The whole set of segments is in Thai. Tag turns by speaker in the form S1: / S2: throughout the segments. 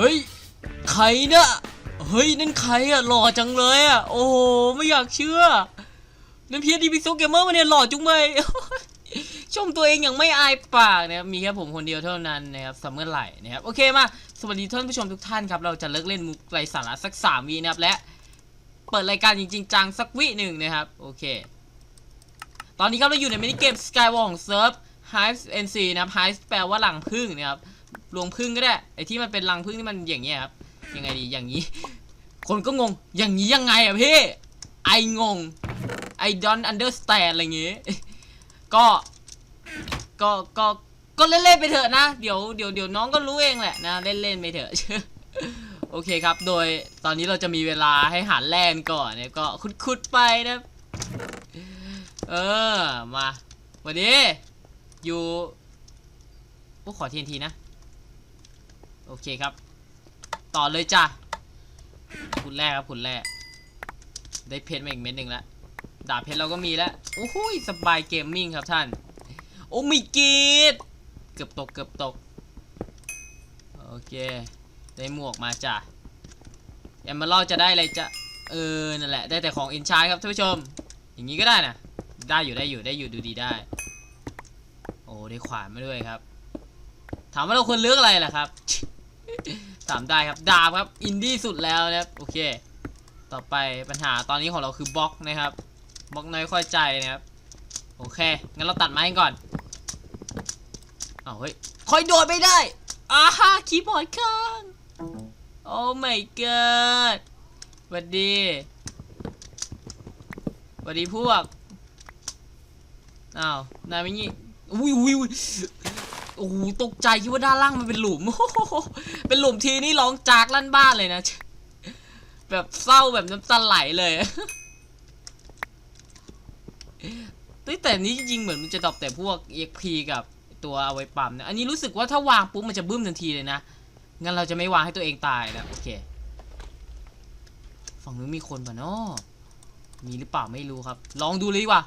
S1: เฮ้ยใครเนี่ยเฮ้ยนั่นใครอะหล่อจังเลยอะโอ้โหไม่อยากเชื่อนั่นเพียดีพิกซเกมเมอร์มาเนี่ยหล่อจุงเลยชมตัวเองอย่างไม่อายปากนะครับมีแค่ผมคนเดียวเท่านั้นนะครับสำเมื่อไหร่นะครับโอเคมาสวัสดีท่านผู้ชมทุกท่านครับเราจะเลิกเล่นมุกไรสาระสักสามวีนะครับและเปิดรายการจริงๆจังสักวิหนึ่งนะครับโอเค ตอนนี้ครับเราอยู่ในมินิเกม Skywall ของเซิร์ฟ Hive NC นะครับ Hive แปลว่าหลังพึ่งนะครับ รวงพึ่งก็ได้ไอที่มันเป็นรังพึ่งที่มันอย่างเงี้ยครับยังไงดีอย่างนี้ คนก็งงอย่างนี้ยังไงอะพี่ไองง I don't understand อะไรอย่างงี้ก็ก็ก็ก็เล่นๆไปเถอะนะ เดี๋ยวเดี๋ยวเดี๋ยวน้องก็รู้เองแหละนะ เล่นๆไปเถอะโอเคครับ โดยตอนนี้เราจะมีเวลาให้หาแลนก่อนเนี่ยก็คุดๆไปนะ เออ มาวันนี้อยู่โอ้ขอทีนทีนะ โอเคครับ ต่อเลยจ้ะคุณแรกครับคุณแรกได้เพชรมาอีกเม็ดหนึ่งแล้วดาบเพชรเราก็มีแล้วโอ้โหยสบายเกมมิ่งครับท่าน โอ้ม่กรีดเกือบตกเกือบตก โอเค ได้หมวกมาจ้ะแอมเบอร์จะได้อะไรจะเออ นั่นแหละ ได้แต่ของอินชาครับท่านผู้ชม อย่างนี้ก็ได้นะ ได้อยู่ได้อยู่ได้อยู่ดูดีได้ โอ้ ได้ขวานมาด้วยครับ ถามว่าเราควรเลือกอะไรล่ะครับ ถามได้ครับดาบครับอินดี้สุดแล้วนะครับโอเค ต่อไปปัญหาตอนนี้ของเราคือบล็อกนะครับบล็อกน้อยค่อยใจนะครับโอเคงั้นเราตัดไม้ก่อนเอาเฮ้ยคอยโดดไม่ได้อาฮาคีย์บอร์ดค้างโอ้ my god หวัดดีหวัดดีพวกอ้าวนายไม่งี้อุ้ยอุ้ยอุ้ย โอ้โหตกใจคิดว่าด้านล่างมันเป็นหลุมโอ้โหเป็นหลุมทีนี่ร้องจากลั่นบ้านเลยนะ แบบเศร้าแบบน้ำตาไหลเลยแต่นี้จริงเหมือนมันจะดรอปแต่พวก EXP กับตัวเอาไว้ปั๊มนะ อันนี้รู้สึกว่าถ้าวางปุ๊บมันจะบึ้มทันทีเลยนะ งั้นเราจะไม่วางให้ตัวเองตายนะโอเค ฝั่งนู้นมีคนป่ะเนาะมีหรือเปล่าไม่รู้ครับ ลองดูเลยดีกว่า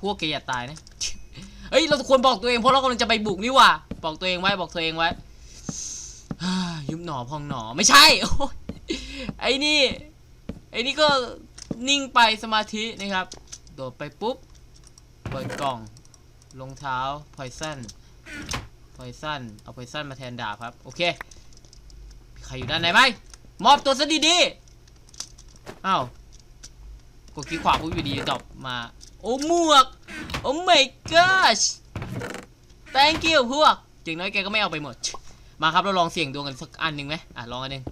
S1: พวกแกอย่าตายนะ เฮ้ยเราควรบอกตัวเองเพราะเรากำลังจะไปบุกนี่ว่าบอกตัวเองไว้บอกตัวเองไว้ยุบหนอพองหนอไม่ใช่ไอ้นี่ไอ้นี่ก็นิ่งไปสมาธินะครับโดดไปปุ๊บเปิดกล่องรองเท้าพอยซันพอยซันเอาพอยซันมาแทนดาบครับ โอเค ใครอยู่ด้านไหนไหมมอบตัวซะดีๆอ้าวกดคลิกขวาปุ๊บอยู่ดีดรอปมา โอ้หมวก โอ้ my gosh thank you พวกอย่างน้อยแกก็ไม่เอาไปหมด มาครับเราลองเสี่ยงดวงกันสักอันหนึ่งไหมอะลองอันหนึ่ง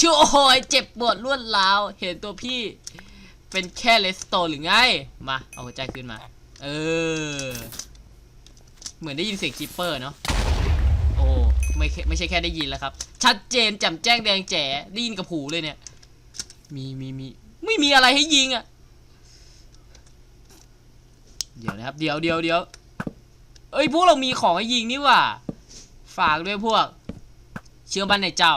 S1: ชื่อโอ้ยเจ็บปวดรวดร้าวเห็นตัวพี่ เป็นแค่เลสโตหรือไง มาเอาหัวใจขึ้นมา เออ เหมือนได้ยินเสียงคิปเปอร์เนาะโอ้ไม่ไม่ใช่แค่ได้ยินแล้วครับ ชัดเจนแจ่มแจ้งแดงแจ๋ได้ยินกับหูเลยเนี่ย มีมีมีไม่มีอะไรให้ยิงอะ่ะ เดี๋ยวนะครับ เดี๋ยวเดี๋ยวเดี๋ยวเอ้ยพวกเรามีของให้ยิงนี่ว่า ฝากด้วยพวก เชื่อมันในเจ้า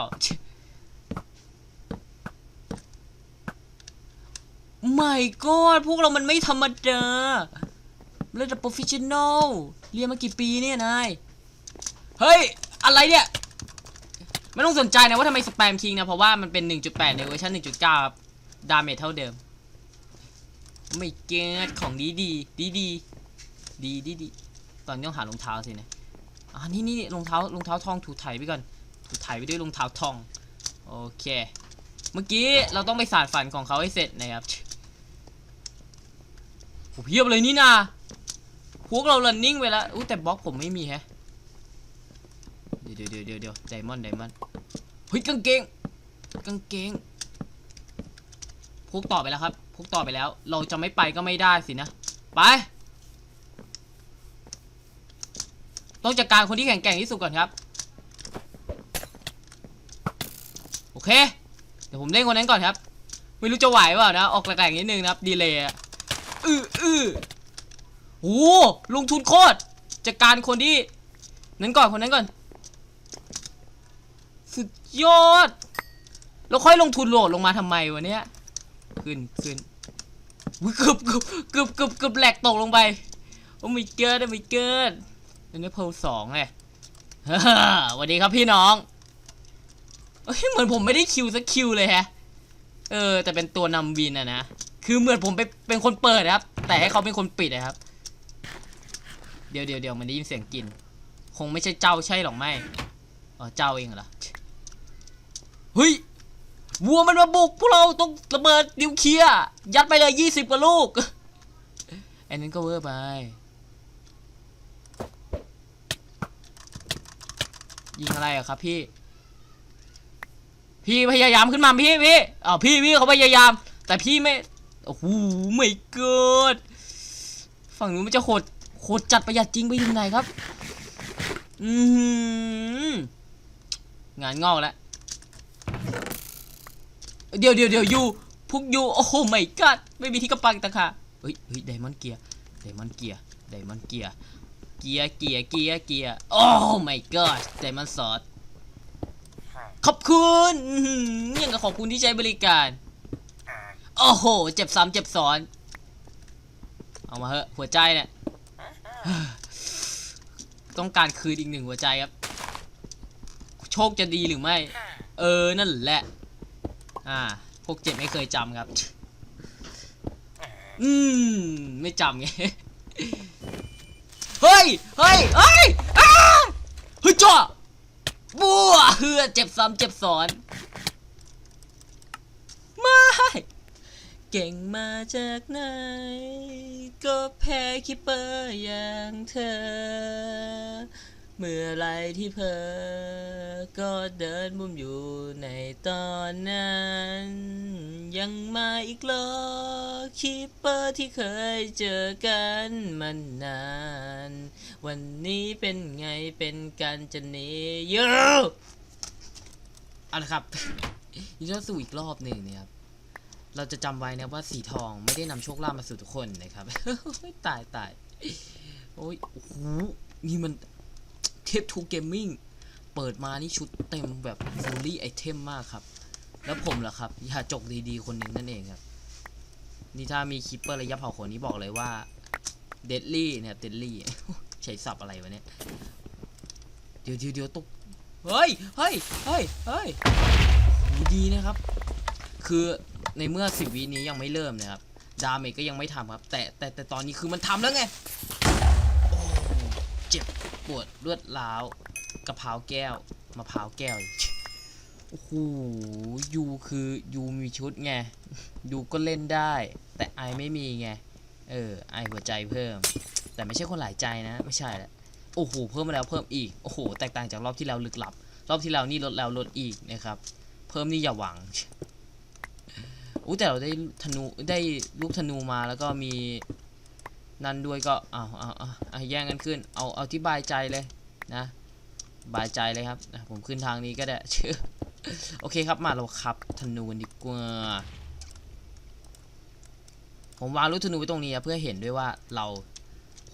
S1: ไม่ก็พวกเรามันไม่ธรรมดาระดับโปรเฟชชั่นอลเรียนมากี่ปีเนี่ยนาย เฮ้ย อะไรเนี่ย ไม่ต้องสนใจนะว่าทำไมสแปมทิ้งนะ เพราะว่ามันเป็น 1.8 ในเวอร์ชัน1.9 ครับ ดาเมจเท่าเดิม ไม่เกิดของดีดีดีดีดีดีดีตอนนี้ต้องหารองเท้าสินะอ่านี่นี่รองเท้ารองเท้าทองถูไถไปก่อนถูไถไปด้วยรองเท้าทองโอเค เมื่อกี้เราต้องไปสารฝันของเขาให้เสร็จนะครับโหเพียบเลยนี่นาพวกเรา running ไปแล้วอู้แต่บล็อกผมไม่มีแฮะเดี๋ยวเดี๋ยวเดี๋ยวเดี๋ยวไดมอนด์ไดมอนด์เฮ้ยกางเกงกางเกงพวกต่อไปแล้วครับ พวกต่อไปแล้ว เราจะไม่ไปก็ไม่ได้สินะ ไป ต้องจัดการคนที่แข็งแกร่งที่สุดก่อนครับ โอเค เดี๋ยวผมเล่นคนนั้นก่อนครับ ไม่รู้จะไหวเปล่านะ ออกแรงๆนิดนึงนะครับ ดีเลยอะอืออือโอ้ลงทุนโคตร จัดการคนที่ นั้นก่อนคนนั้นก่อน สุดยอด แล้วค่อยลงทุนโหลดลงมาทำไมวะเนี้ย ขึ้นขึ้นอุ๊ยเกือบเกือบเกือบเกือบเกือบแหลกตกลงไปโอ้ไม่เกิดไม่เกิดอันนี้เพลสองไงฮ่าสวัสดีครับพี่น้องเอ้ยเหมือนผมไม่ได้คิวสักคิวเลยแฮะ เออ แต่เป็นตัวนำวินอะนะ คือเหมือนผมเป็นเป็นคนเปิดนะครับ แต่ให้เขาเป็นคนปิดนะครับ เดี๋ยวเดี๋ยวเดี๋ยวมันได้ยินเสียงกิน คงไม่ใช่เจ้าใช่หรอกไม่ อ๋อ เจ้าเองเหรอ เฮ้ย วัวมันมาบุกพวกเราต้องระเบิดนิวเคลียร์ยัดไปเลยยี่สิบกว่าลูกอันนั้นก็เวอร์ไปยิงอะไรอะครับพี่ พี่พยายามขึ้นมาพี่พี่อ้าวพี่พี่เขาพยายาม แต่พี่ไม่โอ้โหไม่เกิดฝั่งนู้นมันจะโหดโหดจัดประหยัดจริงไปถึงไหนครับ อือหืองานงอกแล้ว เดี๋ยวเดี๋ยวเดี๋ยวยูพวกยูโอ้โหไม่กัดไม่มีที่กระปังตะค่ะเฮ้ยเฮ้ยไดมอนเกียร์ไดมอนเกียร์ไดมอนเกียร์เกียร์เกียร์เกียร์เกียร์โอ้ไม่กัดไดมอนซอสขอบคุณอื้อหือยังกับขอบคุณที่ใช้บริการโอ้โหเจ็บซ้ำเจ็บซ้อน เอามาเหอะหัวใจเนี่ยต้องการคืนอีกหนึ่งหัวใจครับ โชคจะดีหรือไม่ เออนั่นแหละ อ่าพวกเจ็บไม่เคยจำครับ อืม ไม่จำไง เฮ้ย เฮ้ย เฮ้ยอ้าเฮ้ยจ้าบัวเฮือเจ็บซ้ำเจ็บซ้อน ไม่ เก่งมาจากไหน ก็แพ้คิปเปอร์อย่างเธอ เมื่อไรที่เพอก็เดินมุมอยู่ในตอนนั้น ยังมาอีกเหรอคิปเปอร์ที่เคยเจอกันมันนาน วันนี้เป็นไงเป็นกันจะหนีเยอะเอาละครับยินดีต้อนสู่อีกรอบหนึ่งนะครับ เราจะจำไว้นะว่าสีทองไม่ได้นำโชคลาภมาสู่ทุกคนนะครับตายตายโอ้ยโอ้โหนี่มัน เทปทูเกมมิ่งเปิดมานี่ชุดเต็มแบบฟูลี่ไอเทมมากครับ แล้วผมล่ะครับยาจกดีๆ คนหนึ่งนั่นเองครับ นี่ถ้ามีคิปเปอร์ระยะเผาขนนี้บอกเลยว่าเดดลี่เนี่ยเดดลี่ใช้สับอะไรวะเนี่ย เดี๋ยวเดี๋ยวเดี๋ยวตกเฮ้ยเฮ้ยเฮ้ยเฮ้ยดีนะครับ คือในเมื่อสิบวินี้ยังไม่เริ่มนะครับดาเมจก็ยังไม่ทำครับ แต่แต่แต่ตอนนี้คือมันทำแล้วไง โอ้เจ็บ ปวดเลือดร้าวกระเพราแก้วมะพร้าวแก้วอีกโอ้โหยูคือยูมีชุดไงยูก็เล่นได้ แต่ไอไม่มีไง เออไอหัวใจเพิ่ม แต่ไม่ใช่คนหลายใจนะ ไม่ใช่แหละโอ้โหเพิ่มมาแล้วเพิ่มอีกโอ้โหแตกต่างจากรอบที่แล้วลึกลับ รอบที่แล้วนี่ลดแล้วลดอีกนะครับ เพิ่มนี่อย่าหวังอู้แต่เราได้ธนูได้ลูกธนูมาแล้วก็มี นั่นด้วยก็เอาเอาเอาเอาแย่งกันขึ้น เอาเอาที่บายใจเลยนะ บายใจเลยครับผมขึ้นทางนี้ก็ได้ชื่อโอเคครับมาเราขับธนูดีกว่า ผมวางลูกธนูไว้ตรงนี้เพื่อเห็นด้วยว่าเรา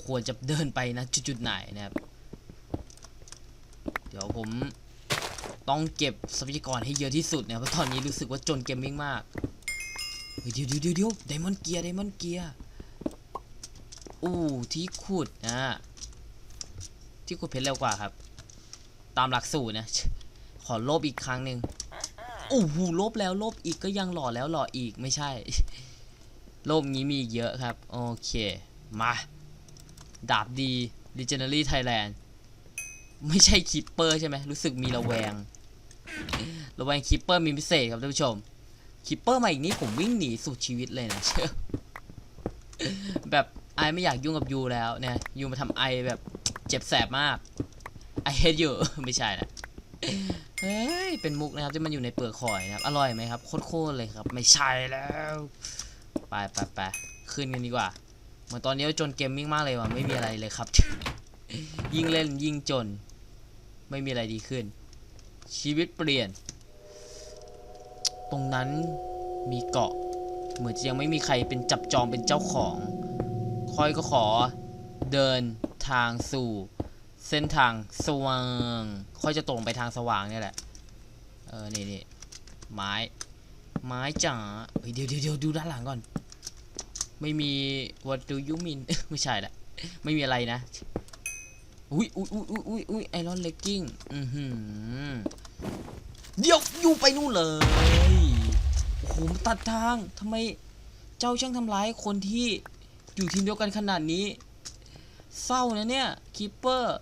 S1: ควรจะเดินไปนะจุดๆไหนนะครับ เดี๋ยวผมต้องเก็บทรัพยากรให้เยอะที่สุดเนี่ยเพราะตอนนี้รู้สึกว่าจนเกมมิ่งมากเฮ้ยเดี๋ยวเดี๋ยวเดี๋ยวเดี๋ยวไดมอนด์เกียร์ไดมอนด์เกียร์ อู้ที่ขุดนะที่ขุดเพชรเร็วกว่าครับ ตามหลักสูตรนะ ขอลบอีกครั้งหนึ่งโอ้โหลบแล้วลบอีกก็ยังหล่อแล้วหล่ออีกไม่ใช่โลบนี้มีเยอะครับ โอเค มา ดาบดี Legendary Thailand ไม่ใช่คิปเปอร์ใช่ไหมรู้สึกมีระแวง ระแวงคิปเปอร์มีพิเศษครับท่านผู้ชมคิปเปอร์มาอีกนี้ผมวิ่งหนีสุดชีวิตเลยนะเชื่อแบบ ไอไม่อยากยุ่งกับยูแล้วเนี่ยยูมาทำไอแบบเจ็บแสบมากไอเฮดอยู่ไม่ใช่นะเฮ้ยเป็นมุกนะครับที่มันอยู่ในเปลือกหอยนะครับอร่อยไหมครับโคตรๆเลยครับ ไม่ใช่แล้วไปไปไปขึ้นกันดีกว่าเหมือนตอนนี้จนเกมมิ่งมากเลยว่ะไม่มีอะไรเลยครับ ยิ่งเล่นยิ่งจน ไม่มีอะไรดีขึ้น ชีวิตเปลี่ยน ตรงนั้นมีเกาะ เหมือนจะยังไม่มีใครเป็นจับจองเป็นเจ้าของ คอยก็ขอเดินทางสู่ เส้นทางสว่างค่อยจะตรงไปทางสว่างเนี่ยแหละ เออ นี่นี่ไม้ ไม้จ๋าเฮ้ยเดี๋ยวเดี๋ยวเดี๋ยวดูด้านหลังก่อน ไม่มี what do you mean ไม่ใช่ละ ไม่มีอะไรนะ อุ้ยอุ้ยอุ้ยอุ้ยอุ้ยอุ้ยไอรอนเลกกิ้ง อือหือเดี๋ยวอยู่ไปนู่นเลย โอ้โห ตัดทางทำไมเจ้าช่างทำร้ายคนที่ อยู่ทีมเดียวกันขนาดนี้ เศร้านะเนี่ยคีเปอร์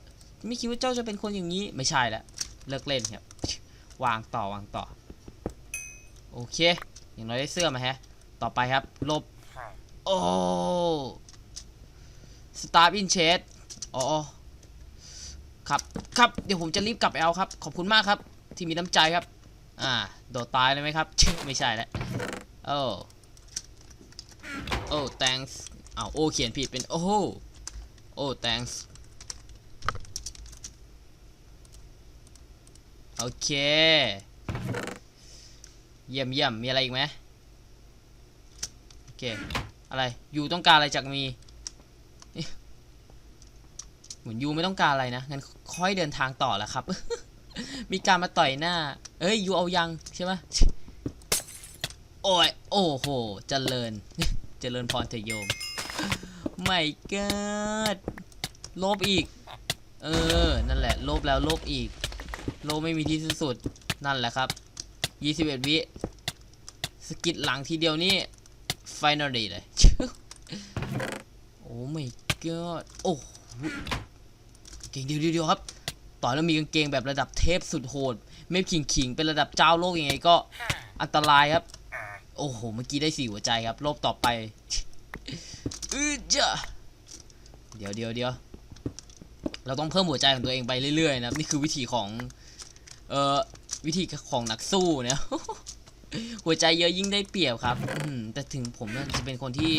S1: ไม่คิดว่าเจ้าจะเป็นคนอย่างนี้ไม่ใช่แล้วเลิกเล่นครับ วางต่อวางต่อ โอเค อย่างน้อยได้เสื้อมาแฮะ ต่อไปครับ ลบ โอ้สตาร์อินเชดอ๋อครับครับเดี๋ยวผมจะรีบกลับแอลครับ ขอบคุณมากครับ ที่มีน้ำใจครับ อ่า โดดตายเลยไหมครับ ไม่ใช่แล้วโอ้โอ้ thanks อ้าวโอเขียนผิดเป็นโอ้โหโอ้ thanks โอเค เยี่ยมเยี่ยมมีอะไรอีกไหมโอเค อะไรยูต้องการอะไรจากมีเหมือนยูไม่ต้องการอะไรนะ งั้นค่อยเดินทางต่อแหละครับ มีการมาต่อยหน้า เอ้ยยูเอายังใช่ไหมโอ้ย โอ้โห เจริญ เจริญพรเถอะโยม ไม่เกิดลบอีก เออ นั่นแหละ ลบแล้วลบอีก ลบไม่มีที่สิ้นสุด นั่นแหละครับ 21 วิ สกิดหลังทีเดียวนี่ finally เลย โอ้ my god โอ้เก่งเดียวเดียวครับ ต่อแล้วมีกางเกงแบบระดับเทพสุดโหด ไม่ขิงขิงเป็นระดับเจ้าโลกยังไงก็อันตรายครับ โอ้โห เมื่อกี้ได้สี่หัวใจครับ โลบต่อไป จ้ะเดี๋ยวเดี๋ยวเดี๋ยวเราต้องเพิ่มหัวใจของตัวเองไปเรื่อยๆนะครับนี่คือวิธีของ เอ่อวิธีของนักสู้เนี่ยหัวใจเยอะยิ่งได้เปรียบครับแต่ถึงผมจะเป็นคนที่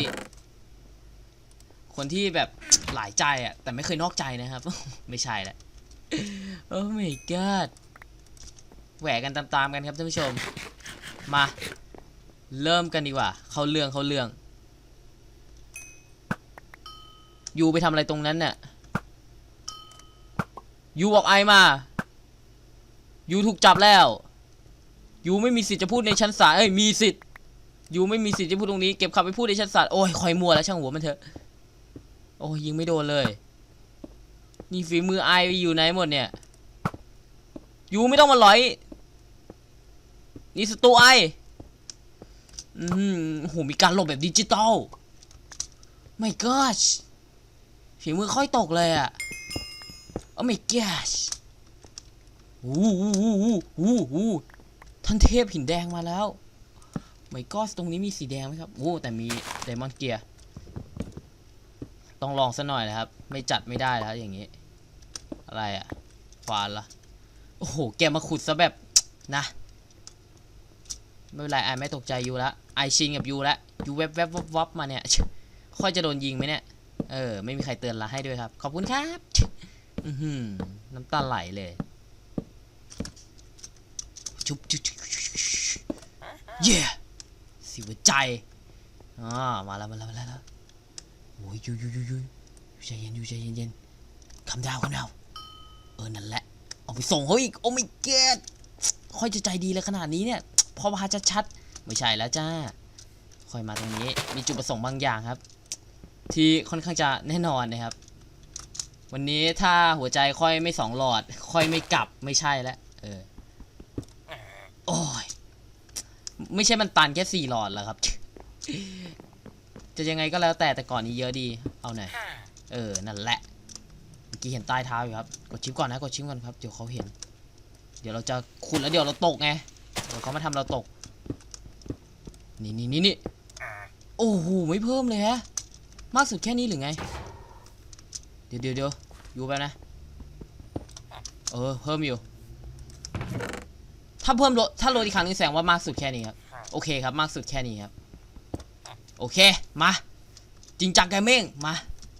S1: คนที่แบบหลายใจอะแต่ไม่เคยนอกใจนะครับ ไม่ใช่แหละโอ้ my god แหวกกันตามๆกันครับท่านผู้ชม มา เริ่มกันดีกว่า เข้าเรื่องเข้าเรื่อง ยูไปทำอะไรตรงนั้นเนี่ยยูบอกไอมายูถูกจับแล้วยูไม่มีสิทธิ์จะพูดในชั้นศาลเอ้ยมีสิทธิ์ยูไม่มีสิทธิ์จะพูดตรงนี้เก็บคำไปพูดในชั้นศาลโอ้ยคอยมัวแล้วช่างหัวมันเถอะโอ้ยยิงไม่โดนเลย นี่ฝีมือไออยู่ไหนหมดเนี่ยยูไม่ต้องมาหลอย นี่สตูไออืมโหมีการหลบแบบดิจิตอลไม่ก osh ฝีมือค่อยตกเลยอะโอ้ my gosh วู้วู้วู้วู้วู้วู้ท่านเทพหินแดงมาแล้วไม่ก็ตรงนี้มีสีแดงไหมครับโอ้แต่มีไดมอนเกียร์ต้องลองซะหน่อยนะครับ ไม่จัดไม่ได้แล้วอย่างนี้ อะไรอะควานละโอ้โหแกมาขุดซะแบบนะไม่เป็นไรไอไม่ตกใจยูละไอชินกับยูละยูแวบแวบวับวับมาเนี่ยค่อยจะโดนยิงไหมเนี่ย เออ ไม่มีใครเตือนละให้ด้วยครับ ขอบคุณครับ อือหือน้ำตาไหลเลย ชุบชุบเย้สิหัวใจอ่ามาแล้วมาแล้วมาแล้วโอ้ยยูยูยูยูยูใจเย็นยูใจเย็นเย็นคำดาวคำดาวเออนั่นแหละ เอาไปส่งเขาอีก โอ้ไม่เกตค่อยจะใจดีเลยขนาดนี้เนี่ย พอพาจะชัดๆไม่ใช่แล้วจ้าค่อยมาตรงนี้ มีจุดประสงค์บางอย่างครับ ที่ค่อนข้างจะแน่นอนนะครับ วันนี้ถ้าหัวใจค่อยไม่สองหลอด ค่อยไม่กลับไม่ใช่แล้วเออโอ้ยไม่ใช่มันตันแค่สี่หลอดแล้วครับ จะยังไงก็แล้วแต่แต่ก่อนนี้เยอะดี เอาหน่อยเออนั่นแหละเมื่อกี้เห็นใต้เท้าอยู่ครับ กดชิปก่อนนะกดชิปก่อนครับเดี๋ยวเขาเห็น เดี๋ยวเราจะขุดแล้วเดี๋ยวเราตกไงเดี๋ยวเขามาทำเราตก นี่นี่นี่นี่โอ้โหไม่เพิ่มเลยฮะ มากสุดแค่นี้หรือไง เดี๋ยวเดี๋ยวเดี๋ยวอยู่ไปนะ เออ เพิ่มอยู่ ถ้าเพิ่มลดถ้าลดอีกครั้งนึงแสดงว่ามากสุดแค่นี้ครับ โอเคครับ มากสุดแค่นี้ครับ โอเค มา จริงจังแกเม่งมา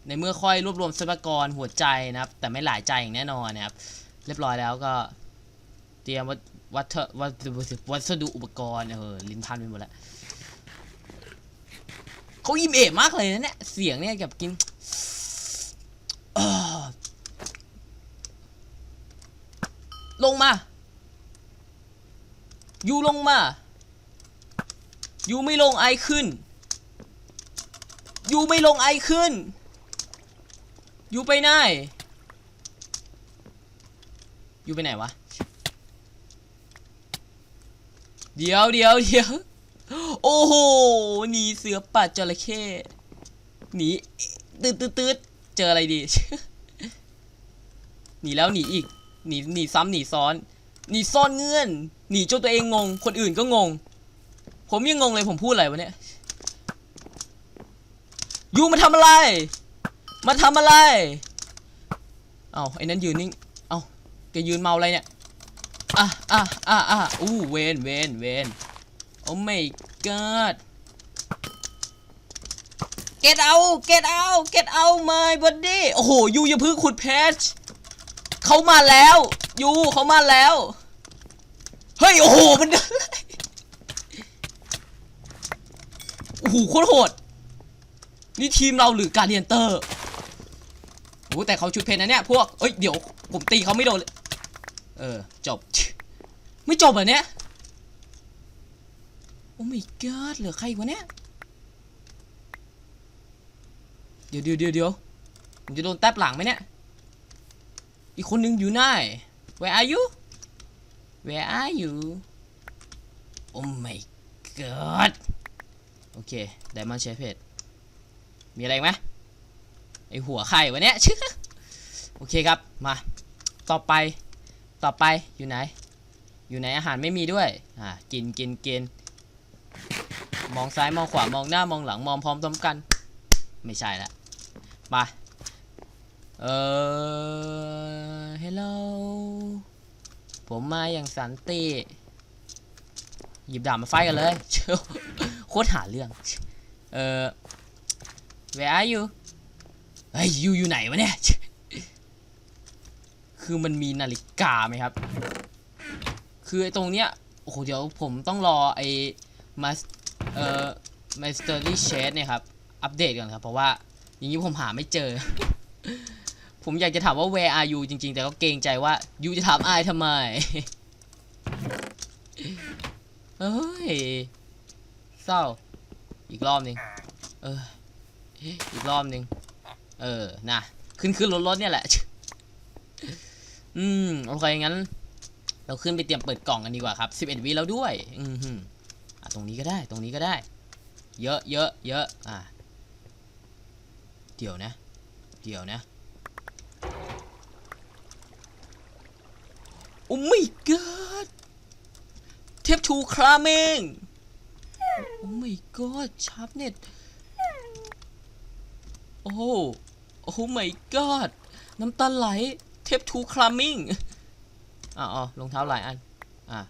S1: ในเมื่อค่อยรวบรวมทรัพยากรหัวใจนะครับ แต่ไม่หลายใจอย่างแน่นอนนะครับ เรียบร้อยแล้วก็ เตรียมวัตวัตถุวัตถุวัสดุอุปกรณ์ เออ ลิ้นพันไปหมดแล้ว เขาอิ่มเอ๋มากเลยนะเนี่ย เสียงเนี่ยกับกินลงมา อยู่ลงมา อยู่ไม่ลงไอขึ้น อยู่ไม่ลงไอขึ้น อยู่ไปไหน อยู่ไปไหนวะ เดี๋ยวเดี๋ยวเดี๋ยว โอ้โหหนีเสือป่าจระเข้หนีตืดตืดตืดเจออะไรดี หนีแล้วหนีอีก หนีหนีซ้ำหนีซ้อน หนีซ่อนเงื่อน หนีจนตัวเองงง คนอื่นก็งง ผมยังงงเลยผมพูดอะไรวะเนี่ย ยูมาทำอะไร มาทำอะไร เอาไอ้นั้นยืนนิ่ง เอาแกยืนเมาอะไรเนี่ย อะอะอะอะอู้เวนเวนเวน โอ้ my god get out get out get out my body โอ้โหยูอย่าเพิ่งขุดเพชรเขามาแล้วยูเขามาแล้ว เฮ้ย โอ้โห มันโอ้โหโคตรโหด นี่ทีมเราหรือการเดียนเตอร์โอ้แต่เขาชุดเพนนะเนี่ย พวก เอ้ย เดี๋ยว ผมตีเขาไม่โดน เออ จบ ไม่จบเหรอเนี่ย อ้ my god เหลือใครกวะเนี่ย เดี๋ยวเดี๋ยวเดี๋ยวเดี๋ยวผมจะโดนแทบหลังไหมเนี่ย อีกคนนึงอยู่ไหน Where are you Where are you Oh my god โอเคไดมอนด์เชฟเพจมีอะไรไหมไอหัวไข่วะเนี่ยโอเคครับ มา ต่อไป ต่อไป อยู่ไหน อยู่ไหนอาหารไม่มีด้วย อ่า กิน กิน กิน มองซ้ายมองขวามองหน้ามองหลังมองพร้อมต้มกัน ไม่ใช่ละมาเออ hello ผมมาอย่างสันติหยิบดาบมาไฟกันเลยโคตรหาเรื่อง เออ where are you เฮ้ยยูอยู่ไหนวะเนี่ย คือมันมีนาฬิกาไหมครับ คือไอ้ตรงเนี้ย โอ้โห เดี๋ยวผมต้องรอไอ้มา เอ่อ Mystery Shade เนี่ยครับ อัปเดตก่อนครับ เพราะว่าอย่างนี้ผมหาไม่เจอ ผมอยากจะถามว่า where are you จริง ๆ แต่ก็เกรงใจว่ายูจะถามอายทำไมเฮ้ยเศร้า อีกรอบนึง เออ อีกรอบนึง เออ นะ ขึ้นขึ้นรถรถเนี่ยแหละ อืม โอเคงั้น เราขึ้นไปเตรียมเปิดกล่องกันดีกว่าครับ 11วิแล้วด้วย อืม ตรงนี้ก็ได้ ตรงนี้ก็ได้ เยอะเยอะเยอะอะเดี๋ยวนะ เดี๋ยวนะ โอ้ my god เทปทูคราเมงโอ้ my god ชาร์ปเน็ต โอ้โอ้ my god น้ำตาไหล เทปทูคลามิงอ๋อรองเท้าหลายอัน อะ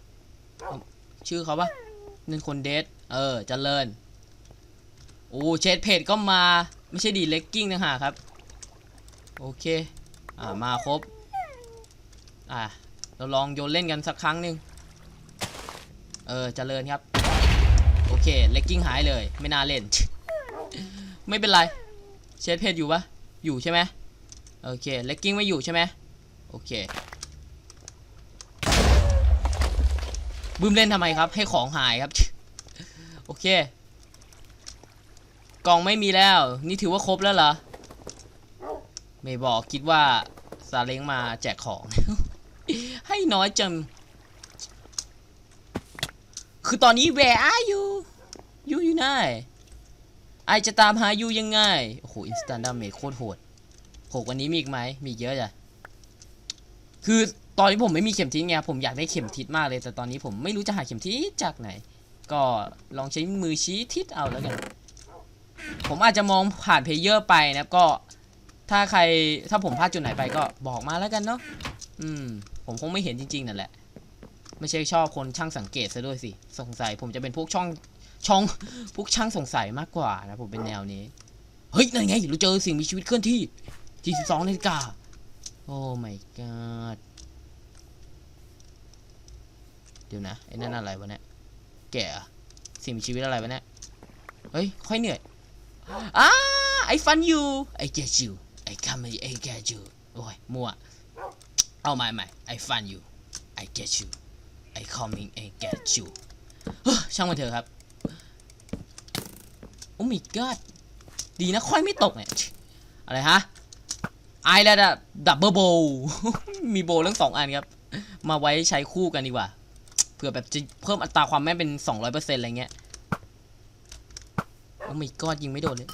S1: ชื่อเขาปะ นั่นคนเดทเออเจริญโอ้เชดเพจก็มา ไม่ใช่ดีเล็กกิ้งนะฮะครับ โอเค อ่า มาครบ อะเราลองโยนเล่นกันสักครั้งหนึ่งเออเจริญครับ โอเค เล็กกิ้งหายเลย ไม่น่าเล่น ไม่เป็นไร เชดเพจอยู่ปะอยู่ใช่ไหมโอเค เล็กกิ้งไม่อยู่ใช่ไหมโอเค บึ้มเล่นทำไมครับ ให้ของหายครับ โอเค กล่องไม่มีแล้ว นี่ถือว่าครบแล้วเหรอ ไม่บอกคิดว่าซาเล้งมาแจกของ ให้น้อยจัง คือตอนนี้ where are you ยูอยู่ไหนไอจะตามหายูยังไง โอ้โห อินสแตนดาเมจโคตรโหดโหกวันนี้มีอีกไหม มีเยอะจ้ะคือ ตอนนี้ผมไม่มีเข็มทิศไงผมอยากได้เข็มทิศมากเลย แต่ตอนนี้ผมไม่รู้จะหาเข็มทิศจากไหน ก็ลองใช้มือชี้ทิศเอาแล้วกันผมอาจจะมองผ่านเพลเยอร์ไปนะก็ถ้าใครถ้าผมพลาดจุดไหนไปก็บอกมาแล้วกันเนาะอืม ผมคงไม่เห็นจริงๆนั่นแหละ ไม่ใช่ชอบคนช่างสังเกตซะด้วยสิสงสัย ผมจะเป็นพวกช่องช่องพวกช่างสงสัยมากกว่านะผมเป็นแนวนี้เฮ้ยนั่นไงเราเจอสิ่งมีชีวิตเคลื่อนที่ที่12นาฬิกาโอ้ my god เดี๋ยวนะไอ้นั่นอะไรวะเนี่ยแก่สิ่งมีชีวิตอะไรวะเนี่ยเฮ้ยค่อยเหนื่อยอ้า I fun you I get you I come I get you โอ้ยมั่วเอาใหม่ใหม่ I fun you I get you I coming I get you เฮ้ยช่างมันเถอะครับโอ้ my god ดีนะค่อยไม่ตกเนี่ยอะไรฮะไอแล้วดับเบิลโบมีโบทั้งสองอันครับ มาไว้ใช้คู่กันดีกว่า เผื่อแบบจะเพิ่มอัตราความแม่นเป็น 200%อะไรเงี้ย โอ้ไม่กอดยิงไม่โดนเลย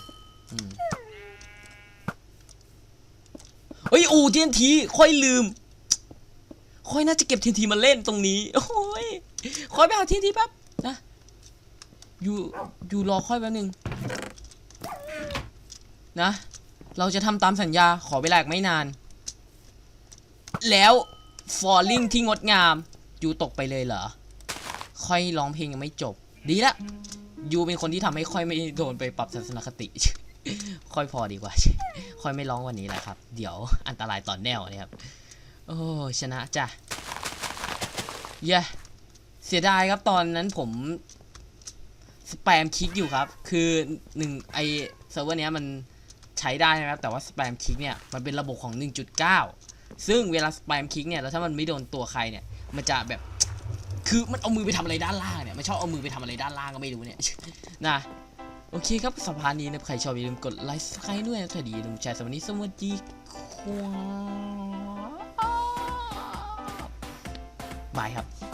S1: อืมเฮ้ย โอ้ทียนทีค่อยลืม ค่อยน่าจะเก็บเทียนทีมาเล่นตรงนี้ โอ้ยค่อยไปหาเทียนทีแป๊บนะ อยู่ อยู่รอค่อยแป๊บนึง นะ เราจะทำตามสัญญาขอเวลาอีกไม่นาน แล้ว falling ที่งดงาม ยูตกไปเลยเหรอ ค่อยร้องเพลงยังไม่จบ ดีละ ยูเป็นคนที่ทำให้ค่อยไม่โดนไปปรับทัศนคติ ค่อยพอดีกว่า ค่อยไม่ร้องวันนี้แหละครับ เดี๋ยวอันตรายต่อแนวนะครับ โอ้ชนะจ้ะ เย้เสียดายครับตอนนั้นผมสแปมคลิกอยู่ครับ คือหนึ่งไอเซิร์ฟเวอร์เนี้ยมันใช้ได้นะครับ แต่ว่าสแปมคลิกเนี่ยมันเป็นระบบของ 1.9 ซึ่งเวลาสแปมคลิกเนี่ยแล้วถ้ามันไม่โดนตัวใครเนี่ย มันจะแบบ คือมันเอามือไปทำอะไรด้านล่างเนี่ย มันชอบเอามือไปทำอะไรด้านล่างก็ไม่รู้เนี่ย นะ โอเคครับสัปดาห์นี้นะใครชอบอย่าลืมกดไลค์ใครด้วยนะถ้าดีอย่าลืมแชร์สวัสดีสวัสดีครับบายครับ